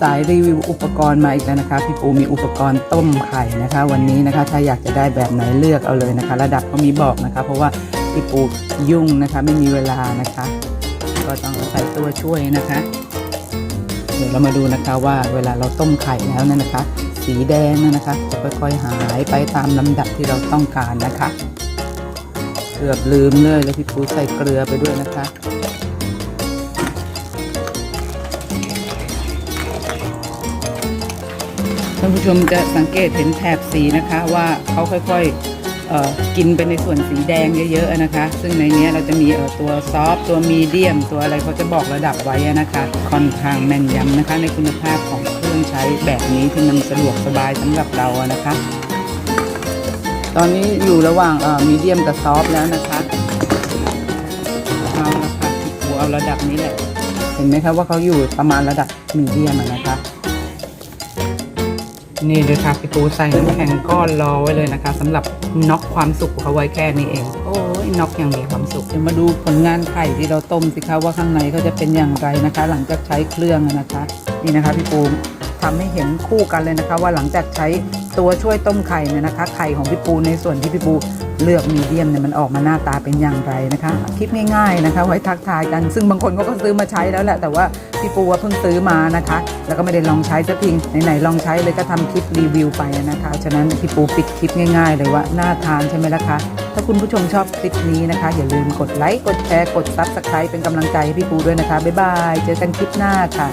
สายรีวิวอุปกรณ์มาอีกแล้วนะคะ พี่ปูมีอุปกรณ์ต้มไข่นะคะ วันนี้นะคะถ้าอยากจะได้แบบไหนเลือกเอาเลยนะคะ ระดับก็มีบอกนะคะ เพราะว่าพี่ปูยุ่งนะคะไม่มีเวลานะคะ ก็ต้องใส่ตัวช่วยนะคะ เดี๋ยวเรามาดูนะคะว่าเวลาเราต้มไข่แล้วนั่นนะคะ สีแดงนั่นนะคะ จะค่อยๆหายไปตามลำดับที่เราต้องการนะคะ เกือบลืมเลยแล้วพี่ปูใส่เกลือไปด้วยนะคะ ท่านผู้ชมจะสังเกตเห็นแถบสีนะคะว่าเขาค่อยๆกินไปในส่วนสีแดงเยอะๆนะคะ ซึ่งในนี้เราจะมีตัวซอฟต์ตัวมีเดียม ตัวอะไรเขาจะบอกระดับไว้นะคะค่อนข้างแม่นยำนะคะ ในคุณภาพของเครื่องใช้แบบนี้ที่มันสะดวกสบายสำหรับเราอะนะคะ ตอนนี้อยู่ระหว่างมีเดียมกับซอฟต์แล้วนะคะเอาละค่ะเอาระดับนี้แหละเห็นไหมคะว่าเขาอยู่ประมาณระดับมีเดียมนะคะ นี่เลยค่ะพี่ปูใส่น้ำแข็งก้อนรอไว้เลยนะคะสำหรับน็อกความสุขเขาไว้แค่นี้เอง โอ้ยน็อกอย่างมีความสุขเดี๋ยวมาดูผลงานไข่ที่เราต้มสิคะว่าข้างในเขาจะเป็นอย่างไรนะคะ หลังจากใช้เครื่องนะคะ นี่นะคะพี่ปูทำให้เห็นคู่กันเลยนะคะ ว่าหลังจากใช้ ตัวช่วยต้มไข่เนี่ยนะคะไข่ของพี่ปูในส่วนที่พี่ปูเลือกมีเดียมเนี่ยมันออกมาหน้าตาเป็นอย่างไรนะคะคลิปง่ายๆนะคะ ไว้ทักทายกัน ซึ่งบางคนเขาก็ซื้อมาใช้แล้วแหละแต่ว่าพี่ปูว่าเพิ่งซื้อมานะคะ แล้วก็ไม่ได้ลองใช้สักทีไหนๆลองใช้เลยก็ทำคลิปรีวิวไปนะคะฉะนั้นพี่ปูปิดคลิปง่ายๆ เลยว่าน่าทานใช่ไหมล่ะคะถ้าคุณผู้ชมชอบคลิปนี้นะคะ อย่าลืมกดไลค์กดแชร์กดซับสไครป์เป็นกำลังใจให้พี่ปูด้วยนะคะบ๊ายบายเจอกันคลิปหน้าค่ะ